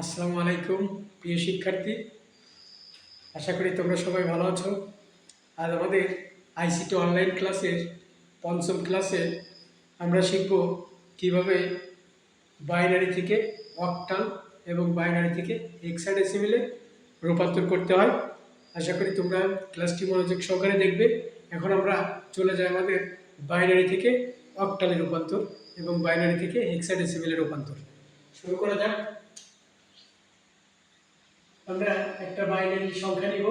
আসসালামু আলাইকুম, প্রিয় শিক্ষার্থী। আশা করি তোমরা সবাই ভালো আছো। আর আমাদের আইসিটি অনলাইন ক্লাসের পঞ্চম ক্লাসে আমরা শিখব কীভাবে বাইনারি থেকে অক্টাল এবং বাইনারি থেকে হেক্সাডেসিমেলে রূপান্তর করতে হয়। আশা করি তোমরা ক্লাসটি মনোযোগ সহকারে দেখবে। এখন আমরা চলে যাই আমাদের বাইনারি থেকে অকটালে রূপান্তর এবং বাইনারি থেকে হেক্সাডেসিমেলে রূপান্তর। শুরু করা যাক। আমরা একটা বাইনারি সংখ্যা নিব।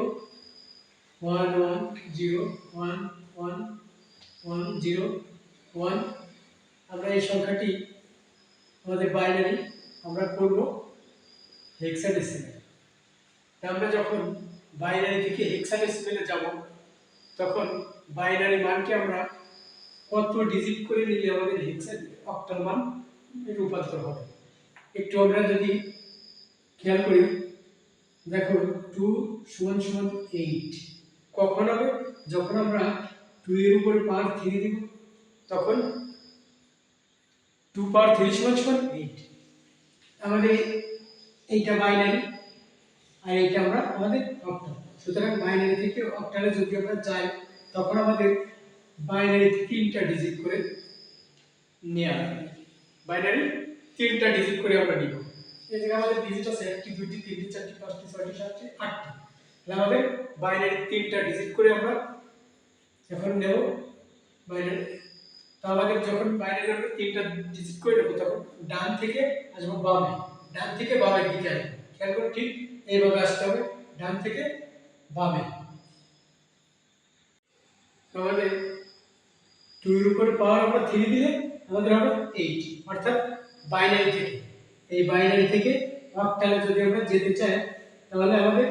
One one, zero, one one one, zero, one. আমরা এই সংখ্যাটি আমাদের বাইনারি আমরা করব হেক্সাডেসিমেল আমরা যখন বাইনারি থেকে হেক্সাডেসিমেলে যাব, তখন বাইনারি মানকে আমরা কত ডিজিট করে নিলে আমাদের হেক্সা অক্টাল মান রূপান্তর হবে। একটু আমরা যদি খেয়াল করি দেখো টু সমান সমান এইট কখন হবে? যখন আমরা টু এর উপরে পাওয়ার থ্রি দিব, তখন টু পার থ্রি সমান সমান এইট আমাদের এইটা বাইনারি আর এইটা আমরা আমাদের অক্টাল সুতরাং বাইনারি থেকে অক্টালে যদি আমরা যাই, তখন আমাদের বাইনারি তিনটা ডিজিট করে নেওয়া বাইনারি তিনটা ডিজিট করে আমরা নিব। আমাদের ডিজিট আছে একটি তিনটি, চারটি, পাঁচটি আটটি। তাহলে তিনটা করে আমরা যখন তিনটা করে তখন ডান থেকে আসব বামে। ডান থেকে বামের দিকে আসব খেয়াল করে ঠিক এইভাবে আসতে হবে, ডান থেকে বামে। তো আমাদের টু এর উপরে পাওয়ার আমরা থ্রি দিলে আমাদের হবে এইট অর্থাৎ বাইনারি থেকে এই বাইনারি থেকে অক্টালে যদি আমরা যেতে চাই, তাহলে আমাদের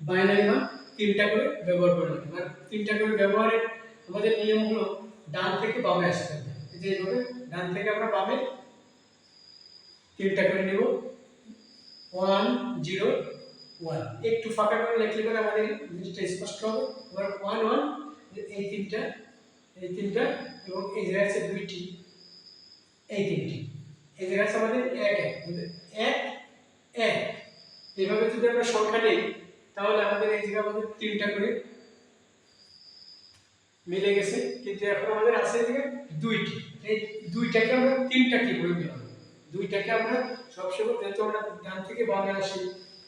বাইনারি মান তিনটা করে ব্যবহার করে নিতে আর তিনটা করে ব্যবহারের আমাদের নিয়ম হলো ডান থেকে বামে আসতে হবে। এই যে এইভাবে ডান থেকে আমরা বামে তিনটা করে নেব। One, zero, one. একটু ফাঁকা করে লিখলে পরে আমাদের জিনিসটা স্পষ্ট হবে। এবার ওয়ান ওয়ান, এই তিনটা এই তিনটা এবং এই জায়গায় আছে দুইটি, এই তিনটি। এই জায়গায় আছে আমাদের এক এক এক এক। এইভাবে যদি আমরা সংখ্যা নেই, তাহলে আমাদের এই জায়গায় আমাদের তিনটা করে মিলে গেছে। কিন্তু এখন আমাদের আছে এই জায়গায় দুইটি। এই দুইটাকে আমরা তিনটা কি করে মিলাবো দুইটাকে আমরা সবসময় যেহেতু আমরা ডান থেকে বামে আসি,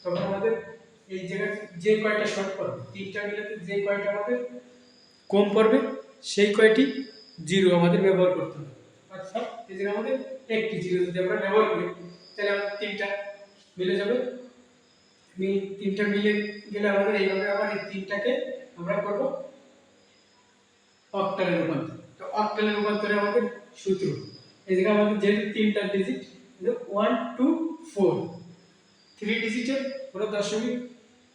তখন আমাদের এই জায়গায় যে কয়টা শর্ট পড়বে, তিনটা মিলাতে যে কয়টা আমাদের কম পড়বে, সেই কয়টি জিরো আমাদের ব্যবহার করতে হবে। অর্থাৎ এই আমাদের একটি জিরো যদি আমরা ব্যবহার করি, তাহলে আমাদের তিনটা মিলে যাবে। তিনটা মিলে গেলে আমাদের এইভাবে আবার এই তিনটাকে আমরা করব অক্টালে রূপান্তর। তো অক্টালে রূপান্তরে আমাদের সূত্র। এই আমাদের যেহেতু তিনটা digit one two four three ডিজিটের কোনো দশমিক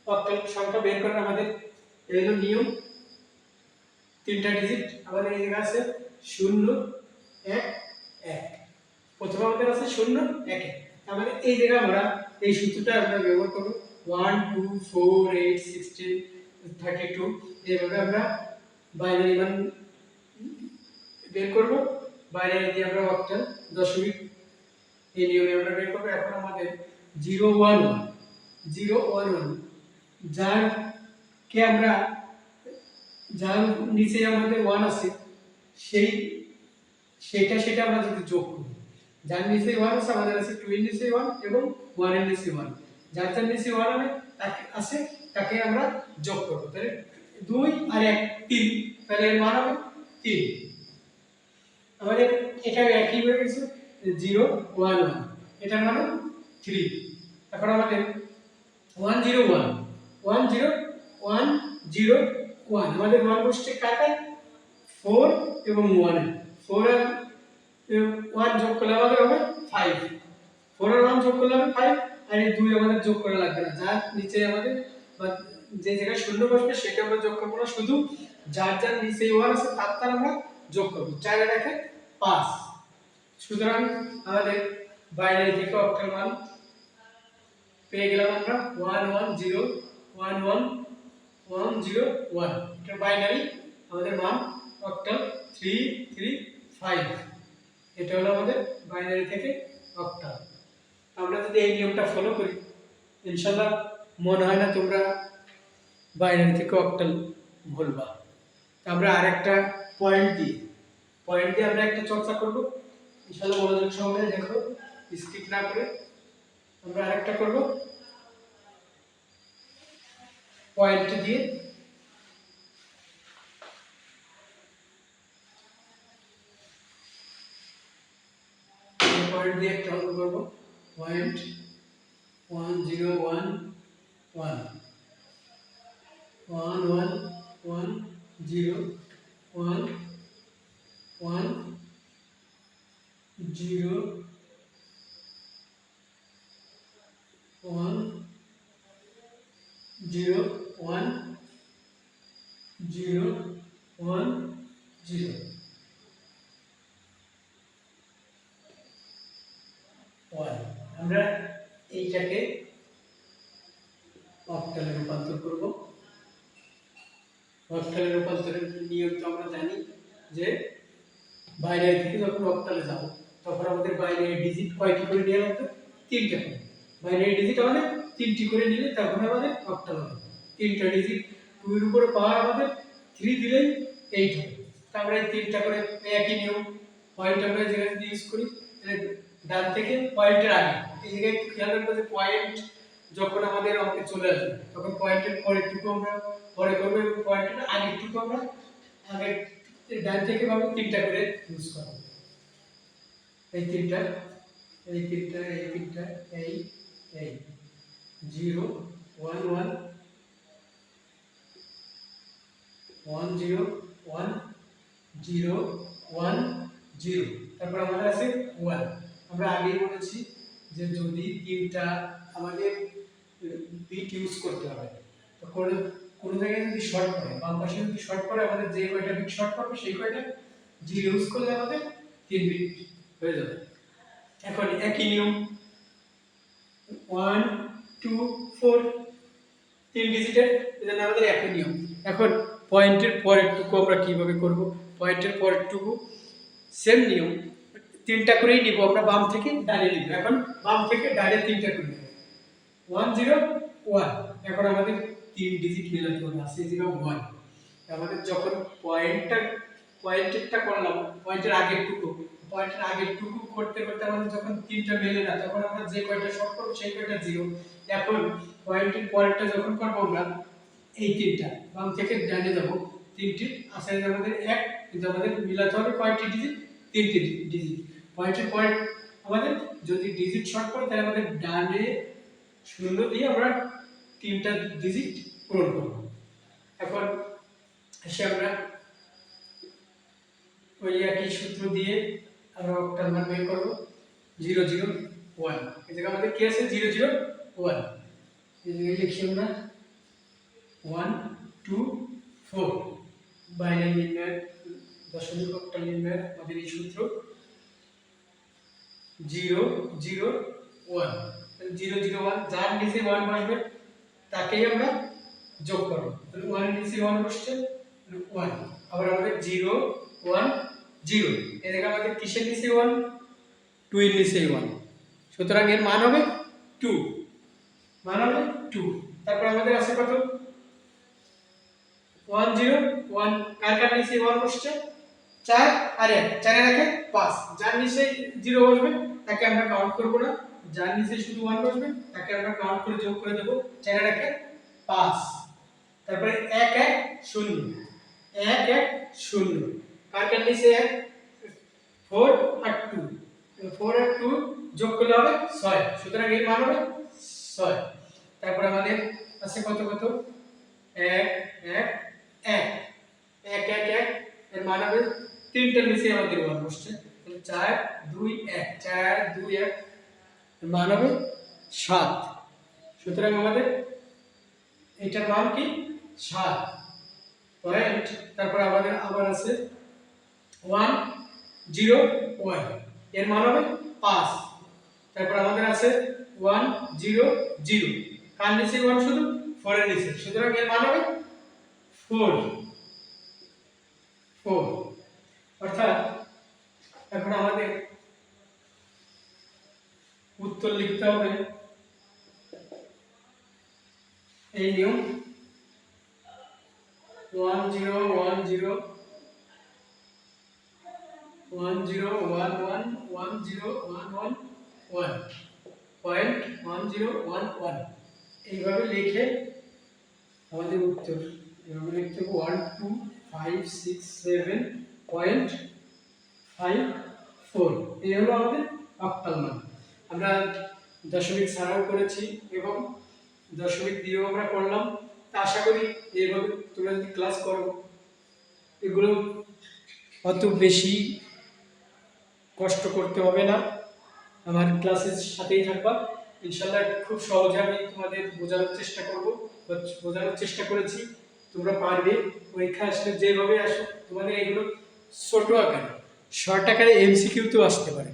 অক্টাল সংখ্যা বের করার আমাদের এই হলো নিয়ম। তিনটা ডিজিট আমাদের এই জায়গায় আছে, শূন্য এক এক। প্রথমে আমাদের আছে শূন্য, এক। এক আমাদের এই জায়গায় আমরা এই সূত্রটা আমরা ব্যবহার করব। One two four eight sixteen thirty two এইভাবে আমরা বাইনারি মান বের করব। বাইনারি দিয়ে আমরা অক্টাল দশমিক এই নিয়মে আমরা বের করব। এখন আমাদের zero one one zero one one যার কে আমরা, যার নিচে আমাদের ওয়ান আছে, সেই সেটা সেটা আমরা যদি যোগ করি, যার নিচে ওয়ান আছে, আমাদের আছে টু এর নিচে ওয়ান এবং ওয়ানের নিচে ওয়ান যার যার নিচে ওয়ান হবে, তাকে আছে, তাকে আমরা যোগ করব। তাহলে দুই আর এক, তিন। তাহলে এর মান হবে তিন। আমাদের এখানে একই হয়ে গেছে জিরো ওয়ান ওয়ান এটার মানে থ্রি এখন আমাদের one zero one one zero one zero one আমাদের মান বসছে কাটায় ফোর এবং ওয়ান ফোর আর ওয়ান যোগ করলে আমাদের হবে ফাইভ আর ওয়ান যোগ করলে হবে ফাইভ আর এই দুই আমাদের যোগ করা লাগবে না। যার নিচে আমাদের বা যে জায়গায় শূন্য বসবে সেটা আমরা যোগ করব না। শুধু যার যার নিচে ওয়ান আছে, তার তার আমরা যোগ করব। চার রেখে পাঁচ। সুতরাং আমাদের বাইনারি দিকে অক্টাল মান পেয়ে গেলাম আমরা one one zero one one one zero one এটা বাইনারি আমাদের মান অক্টাল থ্রি থ্রি ফাইভ এটা হলো আমাদের বাইনারি থেকে অক্টাল আমরা যদি এই নিয়মটা ফলো করি ইনশাল্লাহ মনে হয় না তোমরা বাইনারি থেকে অক্টাল ভুলবা। আমরা আরেকটা পয়েন্ট দিয়ে পয়েন্ট দিয়ে আমরা একটা চর্চা করব। ইনশাল্লাহ মনোযোগ সহকারে দেখো স্কিপ না করে আমরা আরেকটা করব। পয়েন্ট দিয়ে পয়েন্ট দিয়ে একটা অঙ্ক করব। Point one zero one one one one one zero one one zero one zero one zero one আমরা এইটাকে অক্টালে রূপান্তর করব অক্টালে রূপান্তরের নিয়ম তো আমরা জানি যে বাইনারি থেকে যখন অক্টালে যাব তখন আমাদের বাইনারি ডিজিট কয়টি করে নেওয়া লাগবে? তিনটা করে। বাইনারি ডিজিট আমাদের তিনটি করে নিলে তখন আমাদের অক্টাল হবে। তিনটা ডিজিট টু এর উপরে পাওয়ার আমাদের থ্রি দিলেই এইট হবে। তা আমরা এই তিনটা করে একই নিয়ম পয়েন্ট আমরা জায়গায় ইউজ করি ডান থেকে পয়েন্টের আগে, এই জায়গায় একটু খেয়াল রাখব যে পয়েন্ট যখন আমাদের অঙ্কে চলে আসবে, তখন পয়েন্টের পরেরটুকু আমরা পরে করব এবং পয়েন্টের আগেরটুকু আমরা আগে ডান থেকে পাবো তিনটা করে ইউজ করব এই তিনটা এই তিনটা এই তিনটা, এই এই। Zero, one one. One, zero one zero one, zero. তারপর আমাদের আছে ওয়ান। আমরা আগেই বলেছি যে যদি তিনটা আমাদের বিট ইউজ করতে হবে, তো কোনো কোনো জায়গায় যদি শর্ট পড়ে, বাম পাশে যদি শর্ট পড়ে, আমাদের যে কয়টা বিট শর্ট পড়বে, সেই কয়টা? জিরো ইউজ করলে আমাদের তিন বিট হয়ে যাবে। এখন একই নিয়ম। ওয়ান টু ফোর তিন ডিজিটের এজন্য আমাদের একই নিয়ম। এখন পয়েন্টের পরেরটুকু আমরা কীভাবে করব? পয়েন্টের পরেরটুকু সেম নিয়ম। তিনটা করেই নিব, আমরা বাম থেকে ডানে নিব। এখন বাম থেকে ডানে তিনটা করে নেব। ওয়ান জিরো ওয়ান এখন আমাদের তিন ডিজিট মেলাতে হবে আছে জিরো ওয়ান আমাদের যখন পয়েন্টটা পয়েন্টেরটা করলাম পয়েন্টের আগের টুকু পয়েন্টের আগের টুকু করতে করতে আমাদের যখন তিনটা মেলে না, তখন আমরা যে কয়টা শর্ট করব সেই কয়টা জিরো। এখন পয়েন্টের পরেরটা যখন করব আমরা, এই তিনটা। বাম থেকে ডানে যাব। তিনটি আছে আমাদের এক, কিন্তু আমাদের মিলাতে হবে কয়টি ডিজিট তিনটি ডিজিট পয়েন্টের পয়েন্ট আমাদের যদি ডিজিট শর্ট করে, তাহলে আমাদের ডানে শূন্য দিয়ে আমরা তিনটা ডিজিট পূরণ করব। এখন এসে আমরা ওই একই সূত্র দিয়ে আমরা অক্টাল মান বের করব। Zero zero one. এই জায়গায় আমাদের কি আছে? Zero zero one. এই জায়গায় লিখি আমরা। One, two, four. বাইনারি নির্ণয়ের দশমিক অক্টাল নির্ণয়ের আমাদের এই সূত্র। Zero zero one. Zero zero one, যার নিচে ওয়ান বসবে, তাকেই আমরা যোগ করব। ওয়ানের নিচে ওয়ান বসছে ওয়ান। আবার আমাদের জিরো ওয়ান জিরো। এদিকে আমাদের কিসের নিচে ওয়ান টু এর নিচে ওয়ান সুতরাং এর মান হবে টু মান হবে টু তারপর আমাদের আছে কত? ওয়ান জিরো ওয়ান কার কার নিচে ওয়ান বসছে? চার আর এক। চারে রাখে পাঁচ। যার নিচে জিরো বসবে, তাকে আমরা কাউন্ট করব না। যার নিচে শুধু ওয়ান বসবে, তাকে আমরা কাউন্ট করে যোগ করে দেবো। চারে রাখে পাঁচ। তারপরে এক এক শূন্য। এক এক শূন্য। কার কার নিচে এক ফোর আর টু ফোর আর টু যোগ করলে হবে ছয়। সুতরাং এর মান হবে ছয়। তারপর আমাদের আছে কত কত? এক এক এক। এক এক এক। এর মান হবে তিনটার নিচে আমাদের ওয়ান বসছে। চার, দুই, এক। চার, দুই, এক। এর মান হবে সাত। সুতরাং আমাদের এটার মান কি? সাত। পয়েন্ট। তারপর আমাদের আবার আছে ওয়ান জিরো ওয়ানের মান হবে পাঁচ। তারপর আমাদের আছে ওয়ান জিরো জিরো কার নিচে ওয়ান শুধু? ফোরের নিচে। সুতরাং এর মান হবে ফোর ফোর অর্থাৎ, এখন আমাদের উত্তর লিখতে হবে। এই নিয়ম। One zero one zero one zero one one one zero one one one point one zero one one এইভাবে লিখে আমাদের উত্তর। এভাবে লিখতে হবে one two five six seven point five four এই হলো আমাদের অক্টাল মান। আমরা দশমিক ছাড়াও করেছি এবং দশমিক দিয়েও আমরা করলাম। তা আশা করি এইভাবে তোমরা যদি ক্লাস করো, এগুলো অত বেশি কষ্ট করতে হবে না। আমার ক্লাসের সাথেই থাকবা। ইনশাল্লাহ খুব সহজে আমি তোমাদের বোঝানোর চেষ্টা করব। বোঝানোর চেষ্টা করেছি। তোমরা পারবে। পরীক্ষা আসলে যেভাবে আসো তোমাদের এগুলো ছোট আকারে, শর্ট আকারে এমসিকিউতেও আসতে পারে।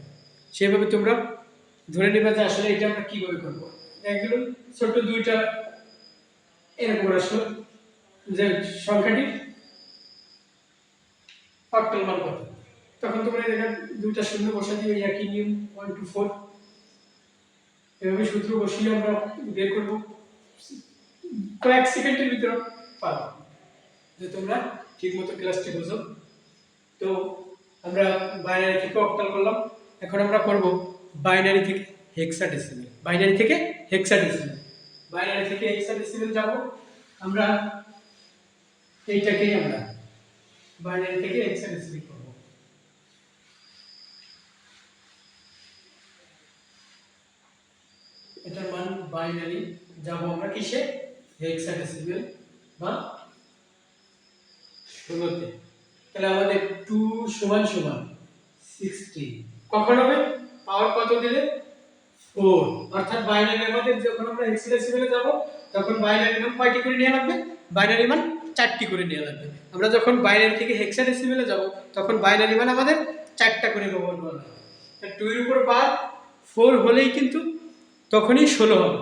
সেভাবে তোমরা ধরে নেবে যে আসলে এটা আমরা কীভাবে করব। এগুলো ছোট দুইটা এরকম আসলো। যে সংখ্যাটি অক্টাল মান কত? তখন তোমরা দেখা দুইটা শূন্য বসা দিয়ে একই নিয়ম ওয়ান টু ফোর এভাবে সূত্র বসিয়ে আমরা বের করব। কয়েক সেকেন্ডের ভিতরে পাবো যে তোমরা ঠিক মতো ক্লাসটি বুঝো। তো আমরা বাইনারি থেকে অক্টাল করলাম। এখন আমরা করব বাইনারি থেকে হেক্সা হেক্সাডেসিমেল বাইনারি থেকে হেক্সা হেক্সাডেসিমেল বাইনারি থেকে হেক্সাডেসিমেল যাব। আমরা এইটাকেই আমরা বাইনারি থেকে হেক্সাডেসিমেল করব মান বাইনারি যাব আমরা কিসে? হেক্সাডেসিমেল বা ষোলোতে তাহলে আমাদের টু সমান সমান সিক্সটি কখন হবে? পাওয়ার কত দিলে? ফোর অর্থাৎ বাইনারি মধ্যে যখন আমরা হেক্সাডেসিমেলে যাব, তখন বাইনারি মান কয়টি করে নেওয়া লাগবে? বাইনারি মান চারটি করে নেওয়া লাগবে। আমরা যখন বাইনারি থেকে হেক্সাডেসিমেলে যাব, তখন বাইনারি মান আমাদের চারটা করে করা লাগবে। টু এর উপর বার ফোর হলেই কিন্তু তখনই ষোলো। হবে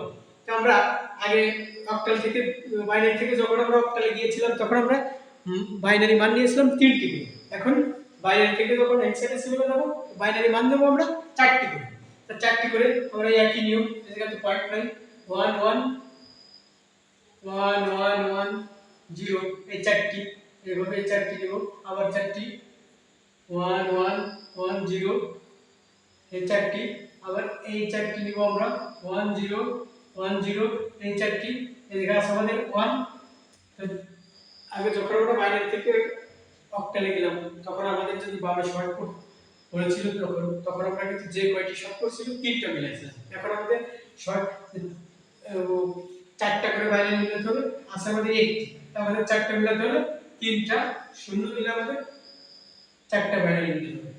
তো আমরা আগে অক্টাল থেকে বাইনারি থেকে যখন আমরা অক্টালে গিয়েছিলাম, তখন আমরা বাইনারি মান নিয়েছিলাম তিনটি করে। এখন বাইনারি থেকে যখন হেক্সাডেসিমেলে যাব বাইনারি মান দেবো আমরা চারটি করে। তা চারটি করে আমরা একই নিয়ম এখানে পয়েন্ট নাই one one one one one zero এই চারটি। এভাবে চারটি নেব, আবার চারটি। ওয়ান ওয়ান ওয়ান জিরো এই চারটি। আবার এই চারটি নিব আমরা ওয়ান জিরো ওয়ান জিরো এই চারটি। এদিকে আছে আমাদের ওয়ান। আগে যখন আমরা বাইরের থেকে অক্টালে গেলাম, তখন আমাদের যদি বাবা শর্ট করেছিল তখন তখন আমরা কিন্তু যে কয়টি শর্ট করছিল তিনটা মিলাইছিলাম এখন আমাদের শর্ট চারটা করে বাইরে মিলাতে হবে, আছে আমাদের একটি আমাদের চারটা মিলাতে হলে তিনটা শূন্য মিলে আমাদের চারটা বাইরে মিলতে হবে।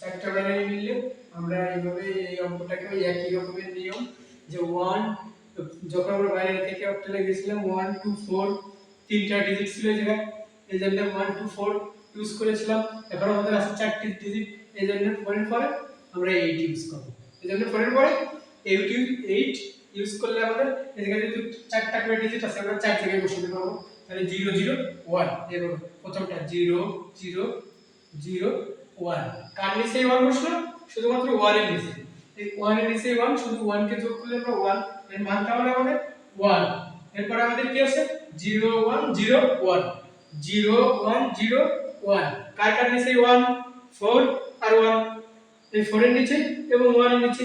চারটা বাইরে মিললে আমরা এইভাবে এই অঙ্কটাকে ওই একই রকমের নিয়ম যে ওয়ান যখন আমরা বাইরে থেকে অক্টালে গেছিলাম ওয়ান টু ফোর তিনটা ডিজিট ছিল এই জায়গায়। এই জন্য ওয়ান টু ফোর ইউজ করেছিলাম। এখন আমাদের আছে চারটি ডিজিট এই জন্য ফোরের পরে আমরা এইট ইউজ করব। এই জন্য ফোরের পরে এইট এইট ইউজ করলে আমাদের এই জায়গায় যদি চারটা করে ডিজিট আছে আমরা চার জায়গায় বসাতে পারব। তাহলে জিরো জিরো ওয়ান এরকম প্রথমটা জিরো জিরো জিরো ওয়ান কার নিচে ওয়ান বসল? শুধুমাত্র ওয়ানের নিচে। ওয়ানের নিচে ওয়ান শুধু ওয়ানকে যোগ করলে আমরা ওয়ানের মানটা হলো আমাদের ওয়ান এরপরে আমাদের কি আছে? Zero one zero one zero one zero one কার কার নিচে ওয়ান ফোর আর ওয়ান এই ফোরের নিচে এবং ওয়ানের নিচে।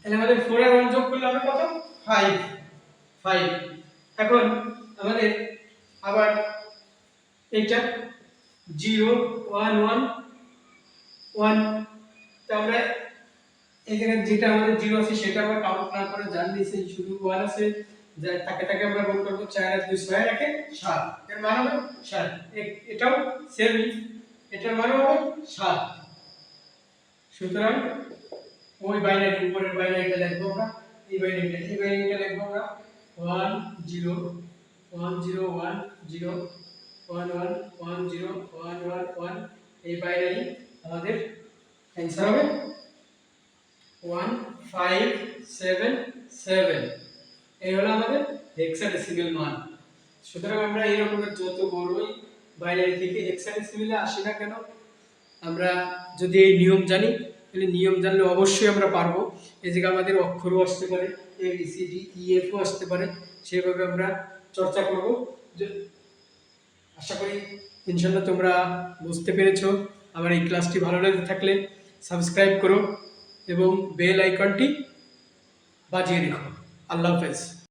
তাহলে আমাদের ফোর আর ওয়ান যোগ করলে আমরা কত? ফাইভ ফাইভ এখন আমাদের আবার এইটা জিরো ওয়ান ওয়ান ওয়ান তো আমরা এখানে যেটা আমাদের জিরো আছে, সেটা আমরা কাউন্ট না করে জান দিয়েছি শুধু ওয়ান আছে, যে তাকে তাকে আমরা গুণ করব চার আর দুই ছয় রাখে সাত। এর মান হবে সাত। এটাও সেমই এটার মান হবে সাত। সুতরাং ওই বাইনারি উপরের বাইনারিটা লিখব আমরা, এই বাইনারিটা এই বাইনারিটা লিখব আমরা। One zero one zero one zero one one one zero one one one এই বাইনারি আমাদের অ্যান্সার হবে ওয়ান ফাইভ সেভেন সেভেন এই হলো আমাদের হেক্সাডেসিমেল মান। সুতরাং আমরা এই রকমের যত বড়ই বাইনারি থেকে হেক্সাডেসিমেলে আসি না কেন, আমরা যদি এই নিয়ম জানি, তাহলে নিয়ম জানলে অবশ্যই আমরা পারব। এই জায়গায় আমাদের অক্ষরও আসতে পারে এ সি ডি ই এফও আসতে পারে। সেভাবে আমরা চর্চা করব। যে আশা করি ইনশাল্লাহ তোমরা বুঝতে পেরেছ। আমার এই ক্লাসটি ভালো লেগে থাকলে সাবস্ক্রাইব করো। এবং বেল আইকনটি বাজিয়ে রেখো। আল্লাহ হাফেজ।